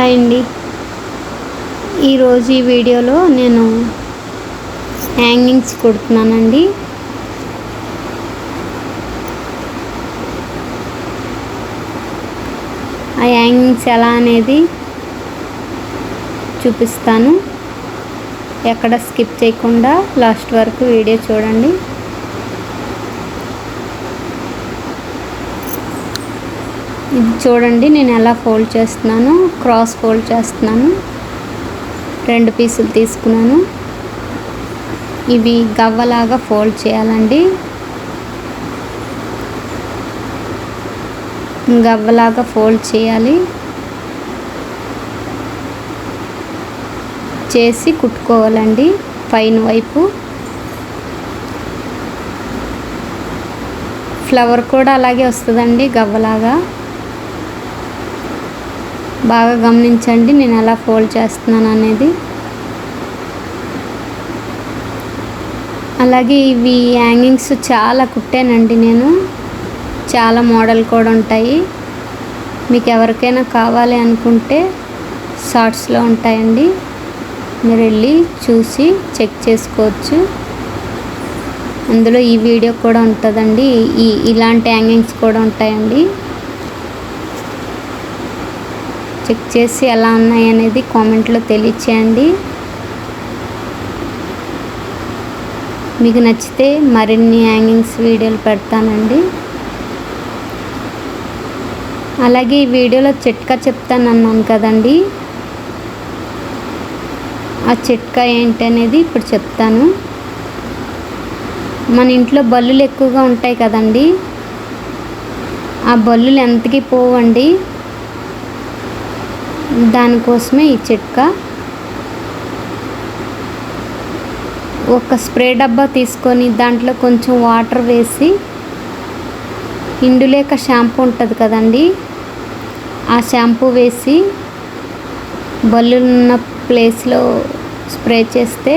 Hi అండి ఈరోజు ఈ వీడియోలో నేను హ్యాంగింగ్స్ కుడుతున్నానండి. ఆ హ్యాంగింగ్స్ ఎలా అనేది చూపిస్తాను. ఎక్కడ స్కిప్ చేయకుండా లాస్ట్ వరకు వీడియో చూడండి. ఇది చూడండి నేను ఎలా ఫోల్డ్ చేస్తున్నాను. క్రాస్ ఫోల్డ్ చేస్తున్నాను. రెండు పీసులు తీసుకున్నాను. ఇవి గవ్వలాగా ఫోల్డ్ చేయాలండి. గవ్వలాగా ఫోల్డ్ చేయాలి. చేసి కుట్టుకోవాలండి పైన వైపు. ఫ్లవర్ కూడా అలాగే వస్తుందండి గవ్వలాగా. బాగా గమనించండి నేను ఎలా ఫోల్డ్ చేస్తున్నాను అనేది. అలాగే ఇవి హ్యాంగింగ్స్ చాలా కుట్టానండి నేను. చాలా మోడల్ కూడా ఉంటాయి. మీకు ఎవరికైనా కావాలి అనుకుంటే షార్ట్స్లో ఉంటాయండి. మీరు వెళ్ళి చూసి చెక్ చేసుకోవచ్చు. అందులో ఈ వీడియో కూడా ఉంటుందండి. ఈ ఇలాంటి హ్యాంగింగ్స్ కూడా ఉంటాయండి. చెక్ చేసి ఎలా ఉన్నాయి అనేది కామెంట్లో తెలియచేయండి. మీకు నచ్చితే మరిన్ని హ్యాంగింగ్స్ వీడియోలు పెడతానండి. అలాగే ఈ వీడియోలో చిట్కా చెప్తానన్నాను కదండి. ఆ చిట్కా ఏంటి అనేది ఇప్పుడు చెప్తాను. మన ఇంట్లో బల్లులు ఎక్కువగా ఉంటాయి కదండి. ఆ బల్లులు ఎంతకి పోవండి? దానికోసమే ఈ చిట్కా. ఒక స్ప్రే డబ్బా తీసుకొని దాంట్లో కొంచెం వాటర్ వేసి ఇండులేక షాంపూ ఉంటుంది కదండి ఆ షాంపూ వేసి బల్లులున్న ప్లేస్లో స్ప్రే చేస్తే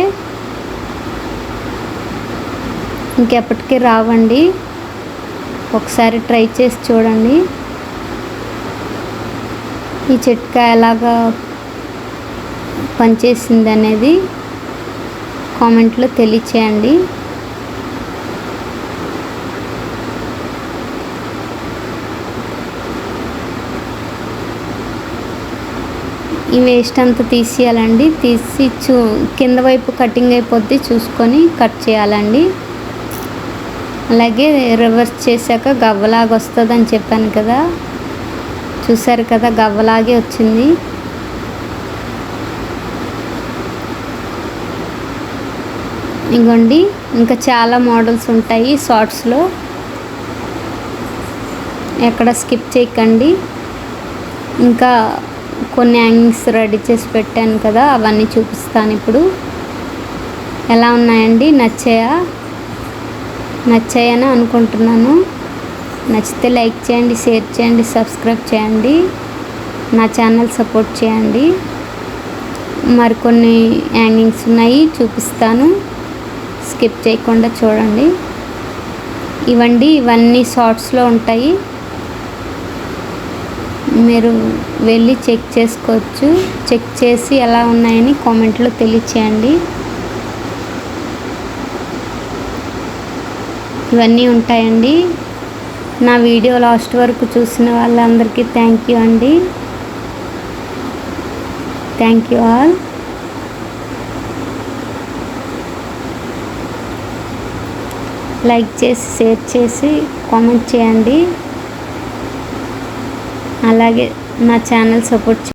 ఇంకెప్పటికీ రావండి. ఒకసారి ట్రై చేసి చూడండి. ఈ చిట్కా ఎలాగా పనిచేసింది అనేది కామెంట్లో తెలియచేయండి. ఈ వేస్ట్ అంతా తీసేయాలండి. తీసి చూ కింద వైపు కటింగ్ అయిపోద్ది చూసుకొని కట్ చేయాలండి. అలాగే రివర్స్ చేశాక గవ్వలాగా వస్తుందని చెప్పాను కదా. చూసారు కదా గవ్వలాగే వచ్చింది. ఇగోండి ఇంకా చాలా మోడల్స్ ఉంటాయి షార్ట్స్లో. ఎక్కడ స్కిప్ చేయకండి. ఇంకా కొన్ని యాంగింగ్స్ రెడీ చేసి పెట్టాను కదా అవన్నీ చూపిస్తాను ఇప్పుడు. ఎలా ఉన్నాయండి? నచ్చాయా? నచ్చాయని అనుకుంటున్నాను. నచ్చితే లైక్ చేయండి షేర్ చేయండి సబ్స్క్రైబ్ చేయండి. నా ఛానల్ సపోర్ట్ చేయండి. మరికొన్ని హ్యాంగింగ్స్ ఉన్నాయి చూపిస్తాను. స్కిప్ చేయకుండా చూడండి. ఇవండి ఇవన్నీ షార్ట్స్లో ఉంటాయి. మీరు వెళ్ళి చెక్ చేసుకోవచ్చు. చెక్ చేసి ఎలా ఉన్నాయని కామెంట్లో తెలియచేయండి. ఇవన్నీ ఉంటాయండి. నా వీడియో లాస్ట్ వరకు చూసిన వాళ్ళందరికీ థ్యాంక్ యూ అండి. Thank you all. లైక్ చేసి షేర్ చేసి కామెంట్ చేయండి. అలాగే నా ఛానల్ సపోర్ట్